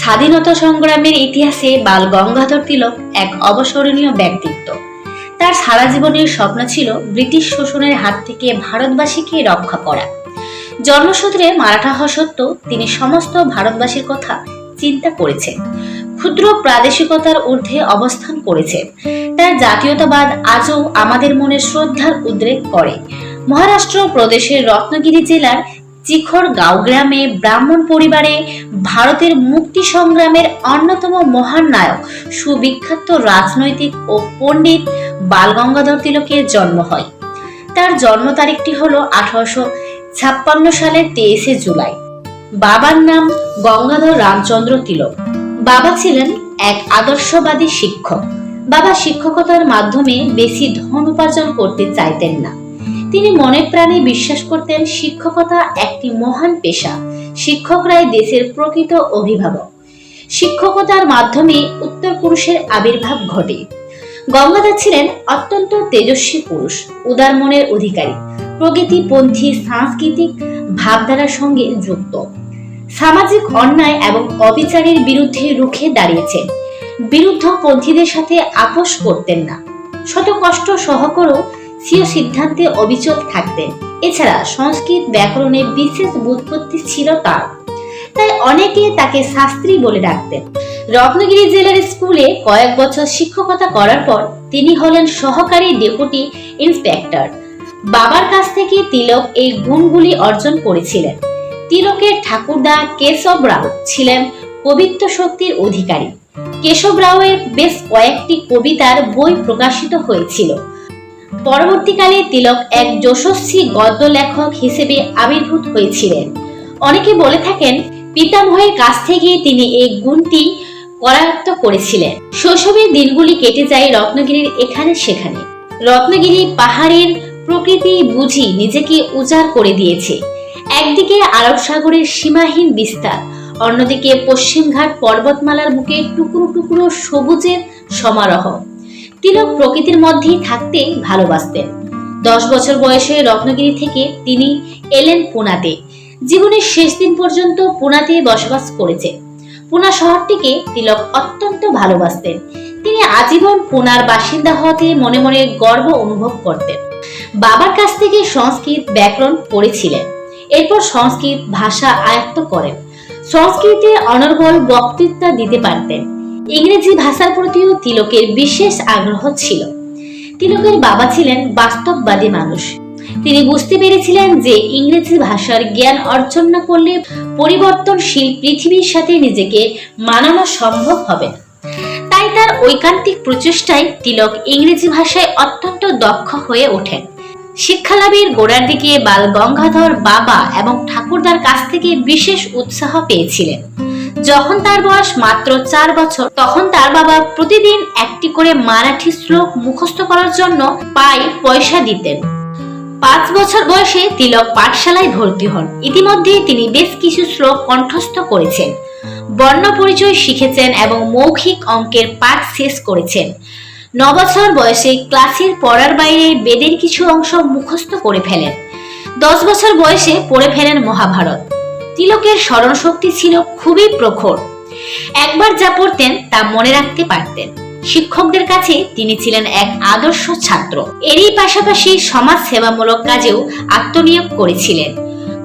স্বাধীনতা সংগ্রামের ইতিহাসে বাল গঙ্গাধর তিলক এক অবসরণীয় ব্যক্তিত্ব। তার সারা জীবনের স্বপ্ন ছিল ব্রিটিশ শোষণের হাত থেকে ভারতবাসীকে রক্ষা করা। জন্মসূত্রে মারাঠা হওয়া সত্ত্বেও তিনি সমস্ত ভারতবাসীর কথা চিন্তা করেছেন। ক্ষুদ্র প্রাদেশিকতার ঊর্ধ্বে অবস্থান করেছেন। তার জাতীয়তাবাদ আজও আমাদের মনে শ্রদ্ধার উদ্রেক করে। মহারাষ্ট্র প্রদেশের রত্নগিরি জেলার চিখর গাঁও গ্রামে ব্রাহ্মণ পরিবারে ভারতের মুক্তি সংগ্রামের অন্যতম মহান নায়ক, সুবিখ্যাত রাজনৈতিক ও পণ্ডিত বালগঙ্গাধর তিলকের জন্ম হয়। তার জন্ম তারিখটি হল আঠারোশো ছাপ্পান্ন সালের তেইশে জুলাই। বাবার নাম গঙ্গাধর রামচন্দ্র তিলক। বাবা ছিলেন এক আদর্শবাদী শিক্ষক। বাবা শিক্ষকতার মাধ্যমে বেশি ধন উপার্জন করতে চাইতেন না। তিনি মনে প্রাণে বিশ্বাস করতেন শিক্ষকতা একটি মহান পেশা। শিক্ষকরাই দেশের প্রকৃত অভিভাবক। শিক্ষকতার মাধ্যমে উত্তর পুরুষের আবির্ভাব ঘটে। গঙ্গাধর ছিলেন অত্যন্ত তেজস্বী পুরুষ, উদার মনের অধিকারী প্রকৃতিপন্থী সাংস্কৃতিক ভাবধারার সঙ্গে যুক্ত। সামাজিক অন্যায় এবং অবিচারের বিরুদ্ধে রুখে দাঁড়িয়েছেন বিরুদ্ধ পন্থীদের সাথে আপোষ করতেন না। শত কষ্ট সহ করেও স্বীয় সিদ্ধান্তে অবিচল থাকতেন এছাড়া সংস্কৃত ব্যাকরণে বিশেষ বুৎপত্তি ছিল তার। তাই অনেকে তাকে শাস্ত্রী বলে ডাকতেন। রত্নগিরি জেলার স্কুলে কয়েক বছর শিক্ষকতা করার পর তিনি হলেন সহকারী ডেপুটি ইন্সপেক্টর। বাবার কাছ থেকে তিলক এই গুণগুলি অর্জন করেছিলেন। তিলকের ঠাকুরদা কেশব রাও ছিলেন কবিত্ব শক্তির অধিকারী। কেশব রাওয়ের বেশ কয়েকটি কবিতার বই প্রকাশিত হয়েছিল। পরবর্তীকালে তিলক এক যশস্বী গদ্য লেখক হিসেবে আবির্ভূত হয়েছিলেন। অনেকে বলে থাকেন, পিতামহের কাছ থেকে তিনি এই গুণটি করায়ত্ত করেছিলেন। শৈশবের দিনগুলি কেটে যায় রত্নগিরির এখানে সেখানে। রত্নগিরি পাহাড়ের প্রকৃতি বুঝি নিজেকে উজাড় করে দিয়েছে। একদিকে আরব সাগরের সীমাহীন বিস্তার, অন্যদিকে পশ্চিমঘাট পর্বতমালার বুকে টুকরো টুকরো সবুজের সমারোহ। তিলক প্রকৃতির মধ্যেই থাকতে ভালোবাসতেন। দশ বছর বয়সে রত্নগিরি থেকে তিনি এলেন পুনাতে। জীবনের শেষ দিন পর্যন্ত পুনাতে বসবাস করেছে। পুনা শহরটিকে তিলক অত্যন্ত ভালোবাসতেন। তিনি আজীবন পুনার বাসিন্দা হতে মনে মনে গর্ব অনুভব করতেন। বাবার কাছ থেকে সংস্কৃত ব্যাকরণ পড়েছিলেন। এরপর সংস্কৃত ভাষা আয়ত্ত করেন। সংস্কৃতে অনর্গল বক্তৃতা দিতে পারতেন। ইংরেজি ভাষার প্রতিও তিলকের বিশেষ আগ্রহ ছিল। তিলকের বাবা ছিলেন বাস্তববাদী মানুষ। তিনি বুঝতে পেরেছিলেন যে ইংরেজি ভাষার জ্ঞান অর্জন না করলে পরিবর্তনশীল পৃথিবীর সাথে নিজেকে মানানো সম্ভব হবে না। তাই তার ঐকান্তিক প্রচেষ্টায় তিলক ইংরেজি ভাষায় অত্যন্ত দক্ষ হয়ে ওঠেন। শিক্ষালাভের গোড়ার দিকে বাল গঙ্গাধর বাবা এবং ঠাকুরদার কাছ থেকে বিশেষ উৎসাহ পেয়েছিলেন। যখন তার বয়স মাত্র চার বছর, তখন তার বাবা প্রতিদিন একটি করে মারাঠি শ্লোক মুখস্থ করার জন্য পাই পয়সা দিতেন। পাঁচ বছর বয়সে তিলক পাঠশালায় ভর্তি হন। ইতিমধ্যে তিনি বেশ কিছু শ্লোক কণ্ঠস্থ করেছেন। বর্ণ পরিচয় শিখেছেন এবং মৌখিক অঙ্কের পাঠ শেষ করেছেন। ন বছর বয়সে ক্লাসের পড়ার বাইরে বেদের কিছু অংশ মুখস্থ করে ফেলেন। দশ বছর বয়সে পড়ে ফেলেন মহাভারত। তিলকের স্মরণশক্তি ছিল খুবই প্রখর। একবার যা পড়তেন তা মনে রাখতে পারতেন। শিক্ষকদের কাছে তিনি ছিলেন এক আদর্শ ছাত্র। এরই পাশাপাশি সমাজ সেবামূলক কাজেও আত্মনিয়োগ করেছিলেন।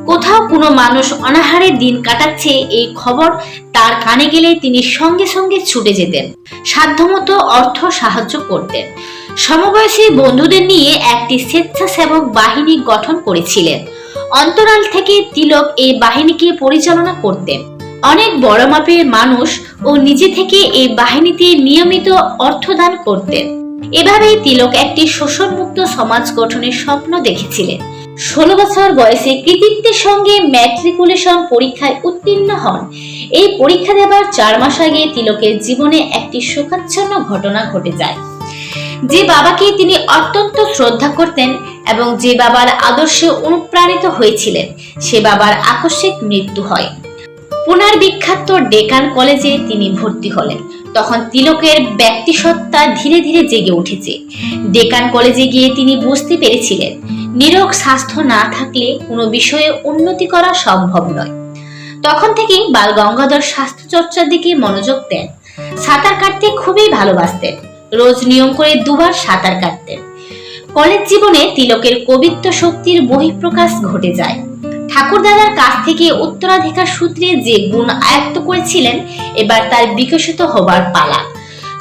কোথাও কোনো মানুষ অনাহারে দিন কাটাচ্ছে এই খবর তার কানে গেলে তিনি সঙ্গে সঙ্গে ছুটে যেতেন। সাধ্যমতো অর্থ সাহায্য করতেন। সমবয়সী বন্ধুদের নিয়ে একটি স্বেচ্ছাসেবক বাহিনী গঠন করেছিলেন। অন্তরাল থেকে তিলক এই বাহিনীকে পরিচালনা করতেন। অনেক বড় মাপের মানুষ ও নিজে থেকে এই বাহিনীতে নিয়মিত অর্থদান করতেন। এভাবেই তিলক একটি শোষণমুক্ত সমাজ গঠনের স্বপ্ন দেখেছিলেন। ষোলো বছর বয়সে কৃতিত্বের সঙ্গে ম্যাট্রিকুলেশন পরীক্ষায় উত্তীর্ণ হন। এই পরীক্ষা দেবার চার মাস আগে তিলকের জীবনে একটি শোকাচ্ছন্ন ঘটনা ঘটে যায়। যে বাবাকে তিনি অত্যন্ত শ্রদ্ধা করতেন এবং যে বাবার আদর্শে অনুপ্রাণিত হয়েছিলেন, সে বাবার আকস্মিক মৃত্যু হয়। পুনার বিখ্যাত ডেকান কলেজে তিনি ভর্তি হলেন। তখন তিলকের ব্যক্তিসত্তা ধীরে ধীরে জেগে উঠেছে। ডেকান কলেজে গিয়ে তিনি বুঝতে পেরেছিলেন, নিরোগ স্বাস্থ্য না থাকলে কোনো বিষয়ে উন্নতি করা সম্ভব নয়। তখন থেকেই বাল গঙ্গাধর স্বাস্থ্য চর্চার দিকে মনোযোগ দেন। সাঁতার কাটতে খুবই ভালোবাসতেন। রোজ নিয়ম করে দুবার সাঁতার কাটতেন। কলেজ জীবনে তিলকের কবিত্ব শক্তির বহিঃপ্রকাশ ঘটে যায়। ঠাকুরদাদার কাছ থেকে উত্তরাধিকার সূত্রে যে গুণ আয়ত্ত করেছিলেন, এবার তার বিকশিত হবার পালা।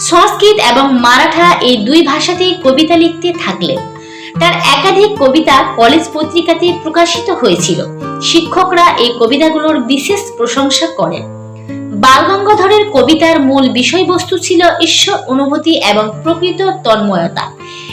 সংস্কৃত এবং মারাঠা এই দুই ভাষাতেই কবিতা লিখতে থাকলেন। তার একাধিক কবিতা কলেজ পত্রিকাতে প্রকাশিত হয়েছিল। শিক্ষকরা এই কবিতাগুলোর বিশেষ প্রশংসা করেন। বালগঙ্গাধরের কবিতার মূল বিষয়বস্তু ছিল ঈশ্বর অনুভূতি এবং প্রকৃত তন্ময়তা।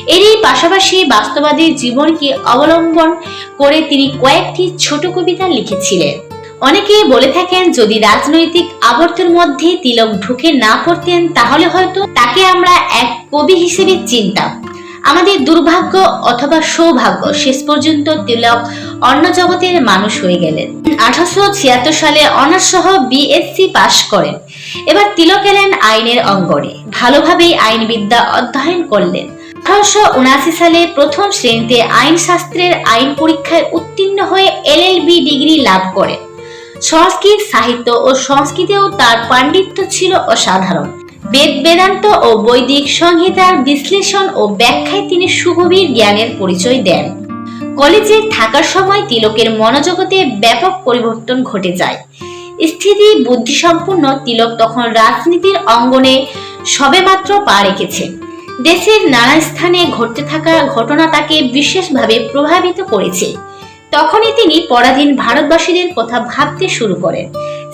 এরই পাশাপাশি বাস্তবাদী জীবনকে অবলম্বন করে তিনি কয়েকটি ছোট কবিতা লিখেছিলেন। অনেকেই বলে থাকেন, যদি রাজনৈতিক আবর্তের মধ্যে তিলক ঢুকে না পড়তেন, তাহলে হয়তো তাকে আমরা এক কবি হিসেবে চিনতাম। আমাদের দুর্ভাগ্য অথবা সৌভাগ্য শেষ পর্যন্ত তিলক অন্য জগতের মানুষ হয়ে গেলেন। আঠারোশো ছিয়াত্তর সালে অনার্স সহ বিএসসি পাশ করেন। এবার তিলক এলেন আইনের অঙ্গনে। ভালোভাবেই আইনবিদ্যা অধ্যয়ন করলেন। আঠারোশো উনআশি সালে প্রথম শ্রেণীতে আইন শাস্ত্রের আইন পরীক্ষায় উত্তীর্ণ হয়ে এলএলবি ডিগ্রি লাভ করেন। সংস্কৃত সাহিত্য ও সংস্কৃতেও তার পাণ্ডিত্য ছিল অসাধারণ। বেদ, বেদান্ত ও বৈদিক সংহিতার বিশ্লেষণ ও ব্যাখ্যায় তিনি সুগভীর জ্ঞানের পরিচয় দেন। কলেজে থাকার সময় তিলকের মনোজগতে ব্যাপক পরিবর্তন ঘটে যায়। স্থিতি বুদ্ধিসম্পন্ন তিলক তখন রাজনীতির অঙ্গনে সবেমাত্র পা রেখেছেন দেশের নানা স্থানে ঘটতে থাকা ঘটনা তাকে বিশেষভাবে প্রভাবিত করেছে। তখনই তিনি পরাধীন ভারতবাসীদের কথা ভাবতে শুরু করেন।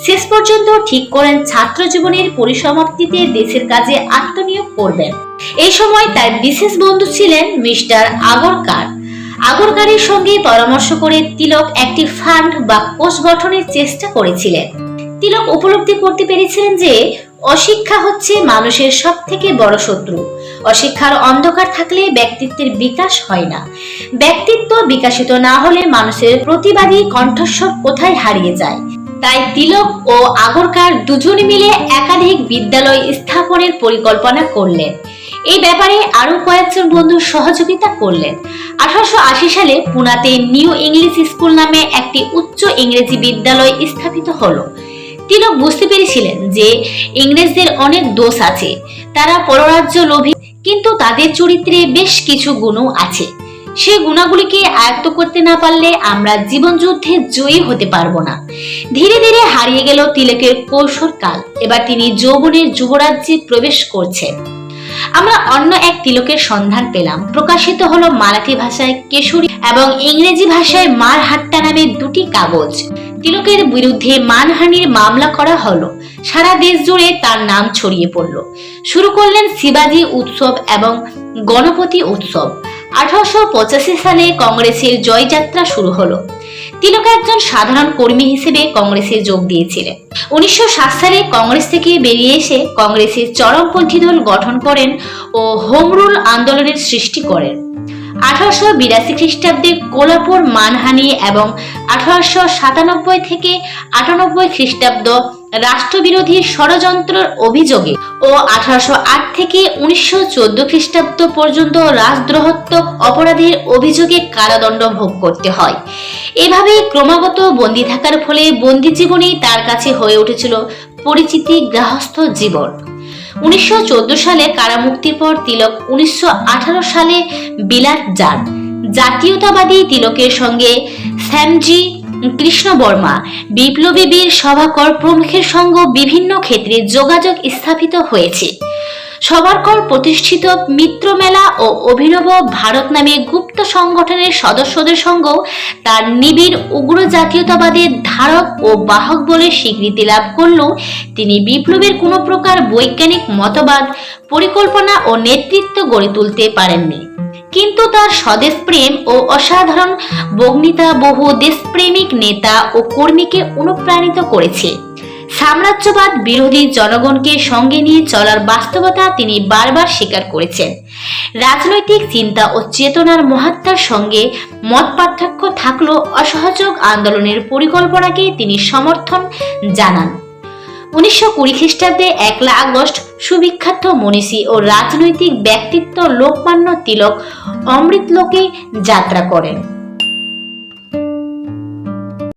শেষ পর্যন্ত ঠিক করেন ছাত্র জীবনের পরিসমাপ্তিতে দেশের কাজে আত্মনিয়োগ করবেন। এই সময় তার বিশেষ বন্ধু ছিলেন মিস্টার আগরকার। আগরকারের সঙ্গে পরামর্শ করে তিলক একটি ফান্ড বা কোষ গঠনের চেষ্টা করেছিলেন। তিলক উপলব্ধি করতে পেরেছিলেন যে, অশিক্ষা হচ্ছে মানুষের সব থেকে বড় শত্রু। অশিক্ষার অন্ধকার থাকলে ব্যক্তিত্বের বিকাশ হয় না। ব্যক্তিত্ব বিকাশিত না হলে মানুষের প্রতিবাদী কণ্ঠস্বর কোথায় হারিয়ে যায়? তাই তিলক ও আগরকার দুজনে মিলে একাধিক বিদ্যালয় স্থাপনের পরিকল্পনা করলেন। এই ব্যাপারে আরও কয়েকজন বন্ধু সহযোগিতা করলেন। আঠারোশো আশি সালে পুনাতে নিউ ইংলিশ স্কুল নামে একটি উচ্চ ইংরেজি বিদ্যালয় স্থাপিত হলো। তিলক বুঝতে পেরেছিলেন যে ইংরেজদের অনেক দোষ আছে, তারা পররাজ্য লোভী, কিন্তু তাদের চরিত্রে বেশ কিছু গুণও আছে। সেই গুণাগুলিকে আয়ত্ত করতে না পারলে আমরা জীবন যুদ্ধে জয়ী হতে পারব না। ধীরে ধীরে হারিয়ে গেল তিলকের কৌশল কাল এবার তিনি যৌবনের যুবরাজ্যে প্রবেশ করছেন। আমরা অন্য এক তিলকের সন্ধান পেলাম। প্রকাশিত হলো মারাঠি ভাষায় কেশরী এবং ইংরেজি ভাষায় মার হাট্টা নামে দুটি কাগজ। তিলকের বিরুদ্ধে মানহানির মামলা করা হলো। সারা দেশ জুড়ে তার নাম ছড়িয়ে পড়ল। শুরু করলেন শিবাজি উৎসব এবং গণপতি উৎসব। আঠারোশো পঁচাশি সালে কংগ্রেসের জয়যাত্রা শুরু হলো। তিলক একজন সাধারণ কর্মী হিসেবে কংগ্রেসে যোগ দিয়েছিলেন। উনিশশো সাত সালে কংগ্রেস থেকে বেরিয়ে এসে কংগ্রেসের চরমপন্থী দল গঠন করেন ও হোম রুল আন্দোলনের সৃষ্টি করেন। আঠারোশো বিরাশি খ্রিস্টাব্দে কোলাপুর, মানহানি এবং আঠারোশো সাতানব্বই থেকে আটানব্বই খ্রিস্টাব্দ রাষ্ট্রবিরোধী ষড়যন্ত্রের অভিযোগে ও আঠারোশো আট থেকে উনিশশো চোদ্দ খ্রিস্টাব্দ পর্যন্ত রাজদ্রোহত্মক অপরাধের অভিযোগে কারাদণ্ড ভোগ করতে হয়। এভাবে ক্রমাগত বন্দী থাকার ফলে বন্দী জীবনেই তার কাছে হয়ে উঠেছিল পরিচিতি গৃহস্থ জীবন। উনিশশো চোদ্দ সালে কারামুক্তির পর তিলক উনিশশো আঠারো সালে বিলাত যান। জাতীয়তাবাদী তিলকের সঙ্গে শ্যামজি কৃষ্ণ বর্মা, বিপ্লবী বীর সভাকর প্রমুখের সঙ্গে বিভিন্ন ক্ষেত্রে যোগাযোগ স্থাপিত হয়েছে। সবারকর প্রতিষ্ঠিত মিত্র মেলা ও অভিনব ভারত নামে গুপ্ত সংগঠনের সদস্যদের সঙ্গেও তার নিবিড় উগ্র জাতীয়তাবাদের ধারক ও বাহক বলে স্বীকৃতি লাভ করলেও তিনি বিপ্লবের কোনো প্রকার বৈজ্ঞানিক মতবাদ, পরিকল্পনা ও নেতৃত্ব গড়ে তুলতে পারেননি। কিন্তু তার স্বদেশ প্রেম ও অসাধারণ বগ্নিতা বহু দেশপ্রেমিক নেতা ও কর্মীকে অনুপ্রাণিত করেছে। সাম্রাজ্যবাদ বিরোধী জনগণকে সঙ্গে নিয়ে চলার বাস্তবতা তিনি বারবার স্বীকার করেছেন। রাজনৈতিক চিন্তা ও চেতনার মহাত্মার সঙ্গে মত পার্থক্য থাকলেও অসহযোগ আন্দোলনের পরিকল্পনাকে তিনি সমর্থন জানান। উনিশশো কুড়ি খ্রিস্টাব্দে একলা আগস্ট সুবিখ্যাত মনীষী ও রাজনৈতিক ব্যক্তিত্ব লোকমান্য তিলক অমৃতলোকে যাত্রা করেন।